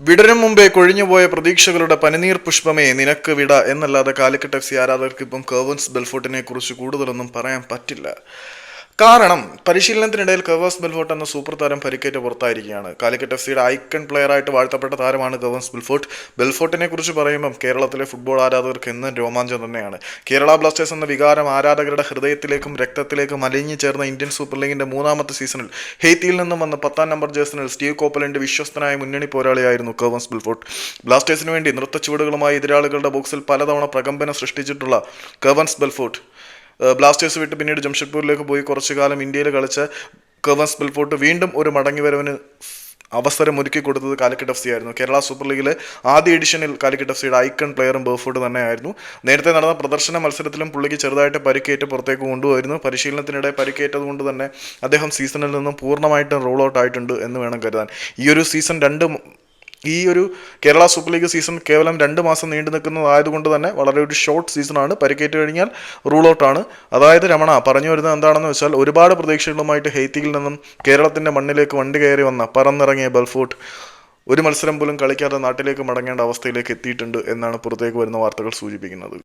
വിടരും മുമ്പേ കൊഴിഞ്ഞുപോയ പ്രതീക്ഷകളുടെ പനിനീർ പുഷ്പമേ നിനക്ക് വിട എന്നല്ലാതെ കാലിക്കറ്റ് എഫ് സി ആരാധകർക്ക് ഇപ്പം കർവൻസ് ബെൽഫോർട്ടിനെ കുറിച്ച് കൂടുതലൊന്നും പറയാൻ പറ്റില്ല. കാരണം പരിശീലനത്തിനിടയിൽ കവേഴ്സ് ബെൽഫോർട്ട് എന്ന സൂപ്പർ താരം പരിക്കേറ്റ് പുറത്തായിരിക്കുകയാണ്. കാലിക്കറ്റ് എഫ് സിയുടെ ഐക്കൺ പ്ലെയറായിട്ട് വാഴ്ത്തപ്പെട്ട താരമാണ് കവേഴ്സ് ബെൽഫോർട്ട്. ബെൽഫോർട്ടിനെ കുറിച്ച് പറയുമ്പം കേരളത്തിലെ ഫുട്ബോൾ ആരാധകർക്ക് എന്നും രോമാഞ്ചം തന്നെയാണ്. കേരള ബ്ലാസ്റ്റേഴ്സ് എന്ന വികാരം ആരാധകരുടെ ഹൃദയത്തിലേക്കും രക്തത്തിലേക്കും അലിഞ്ഞു ചേർന്ന ഇന്ത്യൻ സൂപ്പർ ലീഗിന്റെ മൂന്നാമത്തെ സീസണിൽ ഹെയ്ത്തിയിൽ നിന്നും വന്ന പത്താം നമ്പർ ജേഴ്സണിൽ സ്റ്റീവ് കോപ്പലിന്റെ വിശ്വസ്തനായ മുന്നണി പോരാളിയായിരുന്നു കവേഴ്സ് ബെൽഫോർട്ട്. ബ്ലാസ്റ്റേഴ്സിന് വേണ്ടി നൃത്തച്ചുവടുകളുമായി എതിരാളികളുടെ ബോക്സിൽ പലതവണ പ്രകമ്പനം സൃഷ്ടിച്ചിട്ടുള്ള കവൻസ് ബെൽഫോർട്ട്. ബ്ലാസ്റ്റേഴ്സ് വിട്ട് പിന്നീട് ജംഷഡ്പൂരിലേക്ക് പോയി കുറച്ചു കാലം ഇന്ത്യയിൽ കളിച്ച കവൻസ് ബിൽഫോർട്ട് വീണ്ടും ഒരു മടങ്ങി മടങ്ങിവരവിന് അവസരം ഒരുക്കി കൊടുത്തത് കാലിക്കറ്റ് എഫ് സി ആയിരുന്നു. കേരള സൂപ്പർ ലീഗിലെ ആദ്യ എഡിഷനിൽ കാലിക്കറ്റ് എഫ് സിയുടെ ഐക്കൺ പ്ലെയറും ബേഫോർഡ് തന്നെയായിരുന്നു. നേരത്തെ നടന്ന പ്രദർശന മത്സരത്തിലും പുള്ളിക്ക് ചെറുതായിട്ട് പരിക്കേറ്റ് പുറത്തേക്ക് കൊണ്ടുപോയിരുന്നു. പരിശീലനത്തിനിടെ പരിക്കേറ്റത് കൊണ്ട് തന്നെ അദ്ദേഹം സീസണിൽ നിന്നും പൂർണമായിട്ടും റോൾ ഔട്ട് ആയിട്ടുണ്ട് എന്ന് വേണം കരുതാൻ. ഈ ഒരു സീസൺ രണ്ട് ഈ ഒരു കേരള സൂപ്പർ ലീഗ് സീസൺ കേവലം രണ്ട് മാസം നീണ്ടു നിൽക്കുന്നതായതുകൊണ്ട് തന്നെ വളരെ ഒരു ഷോർട്ട് സീസണാണ്. പരിക്കേറ്റ് കഴിഞ്ഞാൽ റൂൾ ഔട്ടാണ് അതായത് രമണ പറഞ്ഞു വരുന്നത് എന്താണെന്ന് വെച്ചാൽ ഒരുപാട് പ്രതീക്ഷകളുമായിട്ട് ഹെയ്ത്തിയിൽ നിന്നും കേരളത്തിന്റെ മണ്ണിലേക്ക് വണ്ടി കയറി വന്ന പറന്നിറങ്ങിയ ബൽഫോർട്ട് ഒരു മത്സരം പോലും കളിക്കാതെ നാട്ടിലേക്ക് മടങ്ങേണ്ട അവസ്ഥയിലേക്ക് എത്തിയിട്ടുണ്ട് എന്നാണ് പുറത്തേക്ക് വരുന്ന വാർത്തകൾ സൂചിപ്പിക്കുന്നത്.